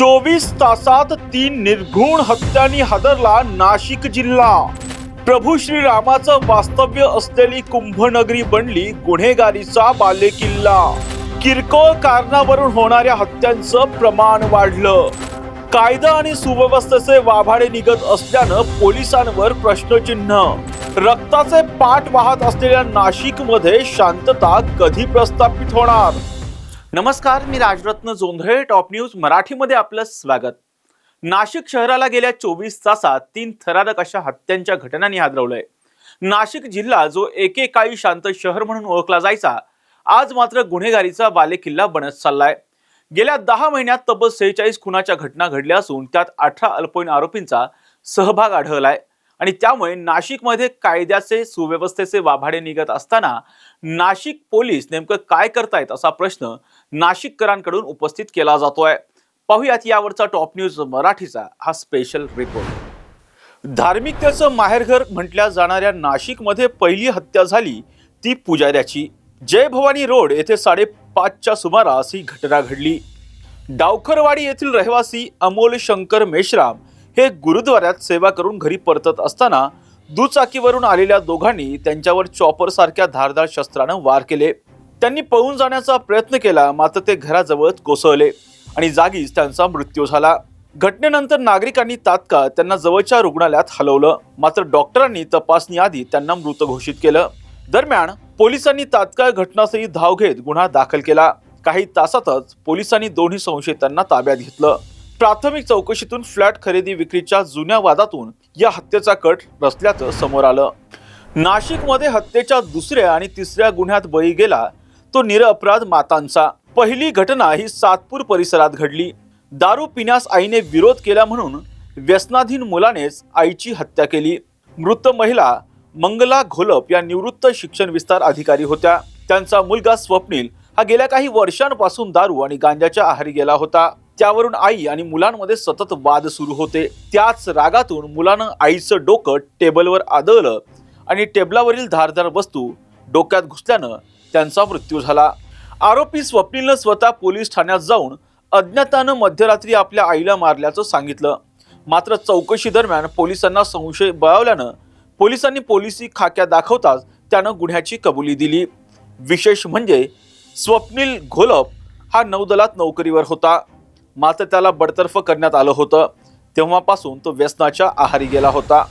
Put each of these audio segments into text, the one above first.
चोवीस तासात तीन निर्घृण हत्यांनी हादरला नाशिक जिल्हा. प्रभू श्रीरामाचं वास्तव्य असलेली कुंभनगरी बनली गुन्हेगारीचा बालेकिल्ला. किरकोळ कारणावरून होणाऱ्या हत्यांचं प्रमाण वाढलं. कायदा आणि सुव्यवस्थेचे वाभाडे निघत असल्यानं पोलिसांवर प्रश्नचिन्ह. रक्ताचे पाठ वाहत असलेल्या नाशिकमध्ये शांतता कधी प्रस्थापित होणार? नमस्कार मी राजरत्न जोंधळे टॉप न्यूज मराठीमध्ये आपलं स्वागत. नाशिक शहराला गेल्या चोवीस तासात तीन थरारक अशा हत्यांच्या घटनांनी हादरवलंय. नाशिक जिल्हा जो एकेकाळी शांत शहर म्हणून ओळखला जायचा आज मात्र गुन्हेगारीचा बालेकिल्ला बनत चाललाय. गेल्या दहा महिन्यात तब्बल सेहेचाळीस खुनाच्या घटना घडल्या असून त्यात अठरा अल्पवयीन आरोपींचा सहभाग आढळलाय. आणि त्यामुळे नाशिकमध्ये कायद्याचे सुव्यवस्थेचे वाभाडे निघत असताना नाशिक पोलीस नेमकं काय करतायत असा प्रश्न नाशिककरांकडून उपस्थित केला जातोय. पाहुयात यावरचा टॉप न्यूज मराठीचा हा स्पेशल रिपोर्ट धार्मिकतेचं माहेरघर म्हटल्या जाणाऱ्या नाशिकमध्ये पहिली हत्या झाली ती पुजाऱ्याची. जय भवानी रोड येथे साडेपाचच्या सुमारास ही घटना घडली. डावखरवाडी येथील रहिवासी अमोल शंकर मेश्राम हे गुरुद्वाऱ्यात सेवा करून घरी परतत असताना दुचाकीवरून आलेल्या दोघांनी त्यांच्यावर चॉपर सारख्या धारदार शस्त्रानं वार केले. त्यांनी पळून जाण्याचा प्रयत्न केला मात्र ते घराजवळ कोसळले आणि जागीच त्यांचा मृत्यू झाला. घटनेनंतर नागरिकांनी तात्काळ त्यांना जवळच्या रुग्णालयात हलवलं. मात्र डॉक्टरांनी तपासणी आधी त्यांना मृत घोषित केलं. दरम्यान पोलिसांनी तात्काळ घटनास्थळी धाव घेत गुन्हा दाखल केला. काही तासातच पोलिसांनी दोन्ही संशयितांना ताब्यात घेतलं. प्राथमिक चौकशीतून फ्लॅट खरेदी विक्रीच्या जुन्या वादातून या हत्येचा कट रचल्याचं समोर आलं. नाशिकमध्ये हत्येच्या दुसऱ्या आणि तिसऱ्या गुन्ह्यात बळी गेला तो निरअपराध मातांचा. पहिली घटना ही सातपूर परिसरात घडली. दारू पिण्यास आईने विरोध केला म्हणून व्यसनाधीन मुलानेच आईची हत्या केली. मृत महिला मंगला घोलप या निवृत्त शिक्षण विस्तार अधिकारी होत्या. त्यांचा मुलगा स्वप्नील हा गेल्या काही वर्षांपासून दारू आणि गांजाच्या आहारी गेला होता. त्यावरून आई आणि मुलांमध्ये सतत वाद सुरू होते. त्याच रागातून मुलानं आईचं डोकं टेबलवर आदळलं आणि टेबलावरील धारदार वस्तू डोक्यात घुसल्यानं त्यांचा मृत्यू झाला. आरोपी स्वप्नीलनं स्वतः पोलीस ठाण्यात जाऊन अज्ञातानं मध्यरात्री आपल्या आईला मारल्याचं सांगितलं. मात्र चौकशी दरम्यान पोलिसांना संशय बळावल्यानं पोलिसांनी पोलिसी खाक्या दाखवताच त्यानं गुन्ह्याची कबुली दिली. विशेष म्हणजे स्वप्नील घोलप हा नौदलात नोकरीवर होता. मात्र त्याला बडतर्फ करण्यात आलं होतं. तेव्हापासून तो व्यसनाच्या आहारी गेला होता.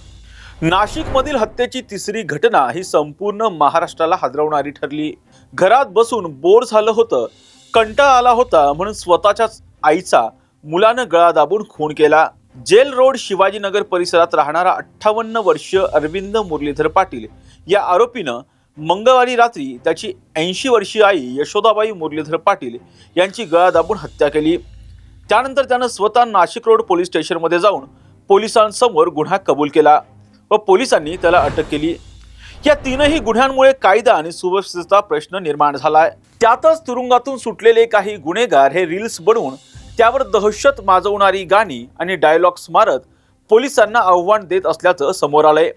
नाशिकमधील हत्येची तिसरी घटना ही संपूर्ण महाराष्ट्राला हादरवणारी ठरली. घरात बसून बोर झालं होतं. कंटाळा आला होता म्हणून स्वतःच्याच आईचा मुलानं गळा दाबून खून केला. जेल रोड शिवाजीनगर परिसरात राहणारा अठ्ठावन्न वर्षीय अरविंद मुरलीधर पाटील या आरोपीनं मंगळवारी रात्री त्याची ऐंशी वर्षीय आई यशोदाबाई मुरलीधर पाटील यांची गळा दाबून हत्या केली. त्यानंतर त्यानं स्वतः नाशिक रोड पोलीस स्टेशनमध्ये जाऊन पोलिसांसमोर गुन्हा कबूल केला व पोलिसांनी त्याला अटक केली. या तीनही गुन्ह्यांमुळे कायदा आणि सुव्यवस्थेचा प्रश्न निर्माण झालाय. त्यातच तुरुंगातून सुटलेले काही गुन्हेगार हे रील्स बनवून त्यावर दहशत माजवणारी गाणी आणि डायलॉग्स मारत पोलिसांना आव्हान देत असल्याचं समोर आलंय.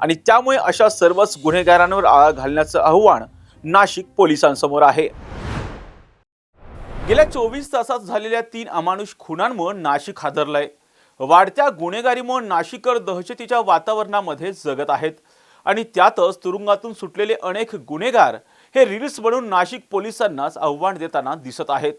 आणि त्यामुळे अशा सर्वच गुन्हेगारांवर आळा घालण्याचं आव्हान नाशिक पोलिसांसमोर आहे. गेल्या चोवीस तासात झालेल्या तीन अमानुष खुनांमुळे नाशिक हादरलंय. वाढत्या गुन्हेगारीमुळे नाशिकर दहशतीच्या वातावरणामध्ये जगत आहेत. आणि त्यातच तुरुंगातून सुटलेले अनेक गुन्हेगार हे रील्स बनवून नाशिक पोलिसांनाच आव्हान देताना दिसत आहेत.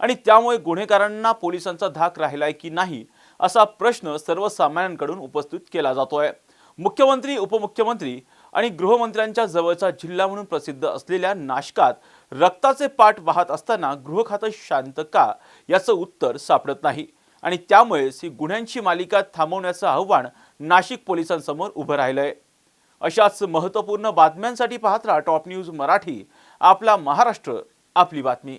आणि त्यामुळे गुन्हेगारांना पोलिसांचा धाक राहिलाय की नाही असा प्रश्न सर्वसामान्यांकडून उपस्थित केला जातोय. मुख्यमंत्री उपमुख्यमंत्री आणि गृहमंत्र्यांच्या जवळचा जिल्हा म्हणून प्रसिद्ध असलेल्या नाशकात रक्ताचे पाठ वाहत असताना गृह खातं शांत का याचं उत्तर सापडत नाही. आणि त्यामुळेच ही गुन्ह्यांची मालिका थांबवण्याचं आव्हान नाशिक पोलिसांसमोर उभं राहिलंय. अशाच महत्त्वपूर्ण बातम्यांसाठी पाहत राहा टॉप न्यूज मराठी. आपला महाराष्ट्र आपली बातमी.